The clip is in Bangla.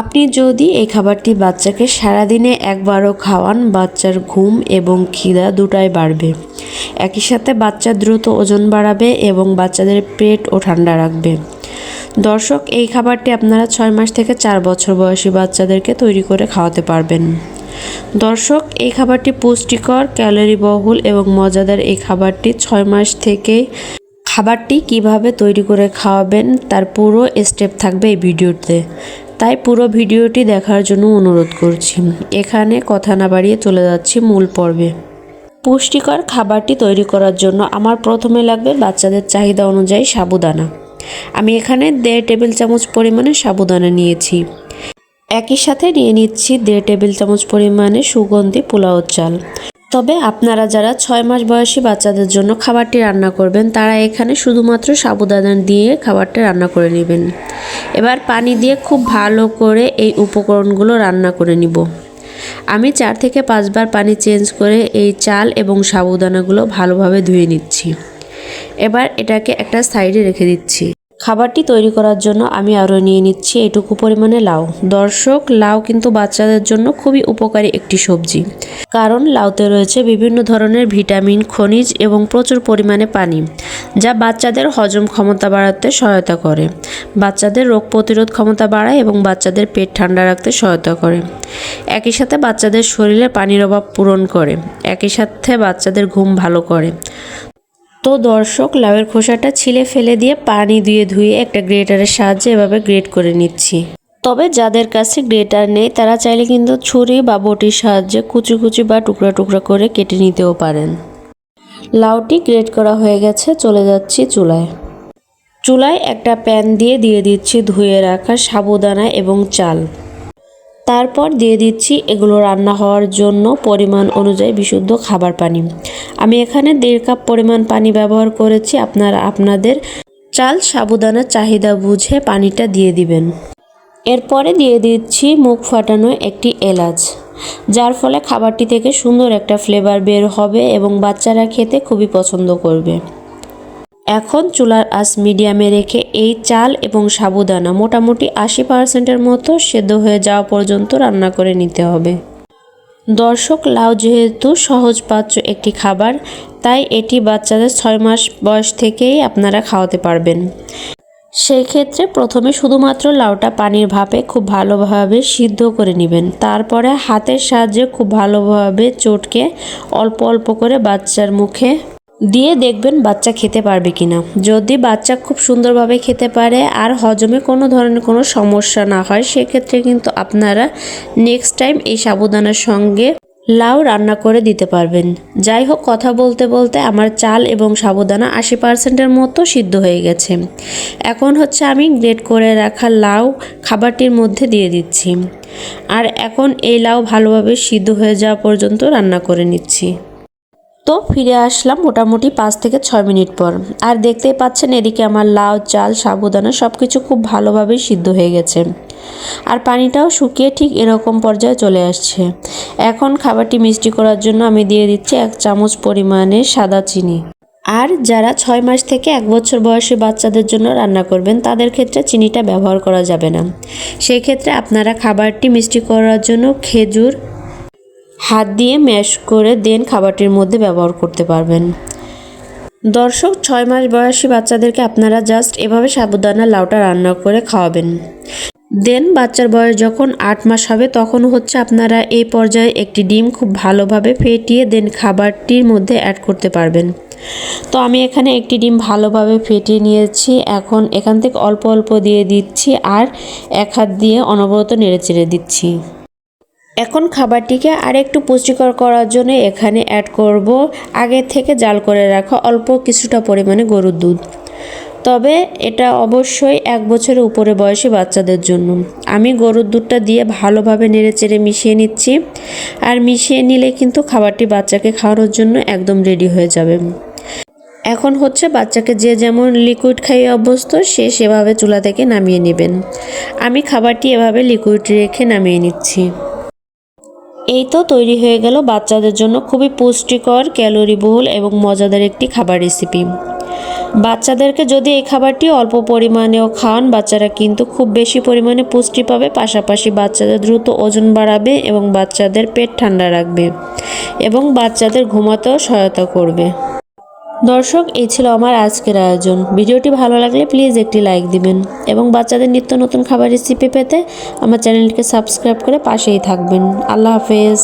আপনি যদি এই খাবারটি বাচ্চাকে সারাদিনে একবারও খাওয়ান, বাচ্চার ঘুম এবং খিদা দুটাই বাড়বে। একই সাথে বাচ্চা দ্রুত ওজন বাড়াবে এবং বাচ্চাদের পেট ও ঠান্ডা রাখবে। দর্শক, এই খাবারটি আপনারা ছয় মাস থেকে চার বছর বয়সী বাচ্চাদেরকে তৈরি করে খাওয়াতে পারবেন। দর্শক, এই খাবারটি পুষ্টিকর ক্যালোরি বহুল এবং মজাদার। এই খাবারটি ছয় মাস থেকে খাবারটি কীভাবে তৈরি করে খাওয়াবেন তার পুরো স্টেপ থাকবে এই ভিডিওতে। তাই পুরো ভিডিওটি দেখার জন্য অনুরোধ করছি। এখানে কথা না বাড়িয়ে চলে যাচ্ছি মূল পর্বে। পুষ্টিকর খাবারটি তৈরি করার জন্য আমার প্রথমে লাগবে বাচ্চাদের চাহিদা অনুযায়ী সাবুদানা। আমি এখানে দেড় টেবিল চামচ পরিমাণে সাবুদানা নিয়েছি। একই সাথে নিয়ে নিচ্ছি দেড় টেবিল চামচ পরিমাণে সুগন্ধি পোলাও চাল। তবে আপনারা যারা ছয় মাস বয়সী বাচ্চাদের জন্য খাবারটি রান্না করবেন, তারা এখানে শুধুমাত্র সাবুদানা দিয়ে খাবারটি রান্না করে নেবেন। এবার পানি দিয়ে খুব ভালো করে এই উপকরণগুলো রান্না করে নিব। আমি চার থেকে পাঁচবার পানি চেঞ্জ করে এই চাল এবং সাবুদানাগুলো ভালোভাবে ধুয়ে নিচ্ছি। এবার এটাকে একটা সাইডে রেখে দিচ্ছি। খাবারটি তৈরি করার জন্য আমি আরও নিয়ে নিচ্ছি এটুকু পরিমাণে লাউ। দর্শক, লাউ কিন্তু বাচ্চাদের জন্য খুবই উপকারী একটি সবজি। কারণ লাউতে রয়েছে বিভিন্ন ধরনের ভিটামিন, খনিজ এবং প্রচুর পরিমাণে পানি, যা বাচ্চাদের হজম ক্ষমতা বাড়াতে সহায়তা করে। বাচ্চাদের রোগ প্রতিরোধ ক্ষমতা বাড়ায় এবং বাচ্চাদের পেট ঠান্ডা রাখতে সহায়তা করে। একই সাথে বাচ্চাদের শরীরে পানির অভাব পূরণ করে। একই সাথে বাচ্চাদের ঘুম ভালো করে। তো দর্শক লাউয়ের খোসাটা ছিলে ফেলে দিয়ে পানি দিয়ে ধুয়ে একটা গ্রেটারের সাহায্যে এভাবে গ্রেট করে নিচ্ছি। তবে যাদের কাছে গ্রেটার নেই, তারা চাইলে কিন্তু ছুরি বা বটির সাহায্যে কুচি কুচি বা টুকরা টুকরা করে কেটে নিতেও পারেন। লাউটি গ্রেট করা হয়ে গেছে, চলে যাচ্ছি চুলায়। চুলায় একটা প্যান দিয়ে দিয়ে দিচ্ছি ধুয়ে রাখা সাবুদানা এবং চাল। তারপর দিয়ে দিচ্ছি এগুলো রান্না হওয়ার জন্য পরিমাণ অনুযায়ী বিশুদ্ধ খাবার পানি। আমি এখানে দেড় কাপ পরিমাণ পানি ব্যবহার করেছি। আপনারা, আপনাদের চাল সাবুদানার চাহিদা বুঝে পানিটা দিয়ে দিবেন। এরপরে দিয়ে দিচ্ছি মুখ ফাটানো একটি এলাচ, যার ফলে খাবারটি থেকে সুন্দর একটা ফ্লেভার বের হবে এবং বাচ্চারা খেতে খুবই পছন্দ করবে। এখন চুলার আঁচ মিডিয়ামে রেখে এই চাল এবং সাবুদানা মোটামুটি আশি পার্সেন্টের মতো সেদ্ধ হয়ে যাওয়া পর্যন্ত রান্না করে নিতে হবে। দর্শক, লাউ যেহেতু সহজপাচ্য একটি খাবার, তাই এটি বাচ্চাদের ছয় মাস বয়স থেকেই আপনারা খাওয়াতে পারবেন। সেই ক্ষেত্রে প্রথমে শুধুমাত্র লাউটা পানির ভাপে খুব ভালোভাবে সিদ্ধ করে নেবেন। তারপরে হাতের সাহায্যে খুব ভালোভাবে চটকে অল্প অল্প করে বাচ্চার মুখে দিয়ে দেখবেন বাচ্চা খেতে পারবে কিনা। যদি বাচ্চা খুব সুন্দরভাবে খেতে পারে আর হজমে কোনো ধরনের কোনো সমস্যা না হয়, সেক্ষেত্রে কিন্তু আপনারা নেক্সট টাইম এই সাবুদানার সঙ্গে লাউ রান্না করে দিতে পারবেন। যাই হোক, কথা বলতে বলতে আমার চাল এবং সাবুদানা আশি পার্সেন্টের মতো সিদ্ধ হয়ে গেছে। এখন হচ্ছে আমি গ্রেট করে রাখা লাউ খাবারটির মধ্যে দিয়ে দিচ্ছি। আর এখন এই লাউ ভালোভাবে সিদ্ধ হয়ে যাওয়া পর্যন্ত রান্না করে নিচ্ছি। তো ফিরে আসলাম মোটামুটি পাঁচ থেকে ছয় মিনিট পর। আর দেখতেই পাচ্ছেন এদিকে আমার লাউ, চাল, সাবুদানা সব কিছু খুব ভালোভাবে সিদ্ধ হয়ে গেছে। আর পানিটাও শুকিয়ে ঠিক এরকম পর্যায়ে চলে আসছে। এখন খাবারটি মিষ্টি করার জন্য আমি দিয়ে দিচ্ছি এক চামচ পরিমাণে সাদা চিনি। আর যারা ছয় মাস থেকে এক বছর বয়সী বাচ্চাদের জন্য রান্না করবেন, তাদের ক্ষেত্রে চিনিটা ব্যবহার করা যাবে না। সেই ক্ষেত্রে আপনারা খাবারটি মিষ্টি করার জন্য খেজুর হাত দিয়ে ম্যাশ করে দেন খাবারটির মধ্যে ব্যবহার করতে পারবেন। দর্শক, ছয় মাস বয়সী বাচ্চাদেরকে আপনারা জাস্ট এভাবে সাবুদানা, লাউটা রান্না করে খাওয়াবেন। দেন বাচ্চার বয়স যখন আট মাস হবে, তখন হচ্ছে আপনারা এই পর্যায়ে একটি ডিম খুব ভালোভাবে ফেটিয়ে দেন খাবারটির মধ্যে অ্যাড করতে পারবেন। তো আমি এখানে একটি ডিম ভালোভাবে ফেটিয়ে নিয়েছি। এখন এখান থেকে অল্প অল্প দিয়ে দিচ্ছি আর এক হাত দিয়ে অনবরত নেড়ে চেড়ে দিচ্ছি। এখন খাবারটিকে আরেকটু পুষ্টিকর করার জন্য এখানে অ্যাড করব। আগে থেকে জাল করে রাখা অল্প কিছুটা পরিমাণে গরুর দুধ। তবে এটা অবশ্যই এক বছরের উপরে বয়সী বাচ্চাদের জন্য। আমি গরুর দুধটা দিয়ে ভালোভাবে নেড়ে চেড়ে মিশিয়ে নিচ্ছি। আর মিশিয়ে নিলে কিন্তু খাবারটি বাচ্চাকে খাওয়ানোর জন্য একদম রেডি হয়ে যাবে। এখন হচ্ছে বাচ্চাকে যে যেমন লিকুইড খাইয়ে অভ্যস্ত, সে সেভাবে চুলা থেকে নামিয়ে নেবেন। আমি খাবারটি এভাবে লিকুইড রেখে নামিয়ে নিচ্ছি। এই তো তৈরি হয়ে গেল বাচ্চাদের জন্য খুবই পুষ্টিকর, ক্যালোরিবহুল এবং মজাদার একটি খাবার রেসিপি বাচ্চাদেরকে যদি এই খাবারটি অল্প পরিমাণেও খান, বাচ্চারা কিন্তু খুব বেশি পরিমাণে পুষ্টি পাবে, পাশাপাশি বাচ্চাদের দ্রুত ওজন বাড়াবে এবং বাচ্চাদের পেট ঠান্ডা রাখবে এবং বাচ্চাদের ঘুমাতেও সহায়তা করবে। দর্শক, এই ছিল আমার আজকের আয়োজন। ভিডিওটি ভালো লাগলে প্লিজ একটি লাইক দিবেন এবং বাচ্চাদের নিত্য নতুন খাবার রেসিপি পেতে আমার চ্যানেলটিকে সাবস্ক্রাইব করে পাশেই থাকবেন। আল্লাহ হাফেজ।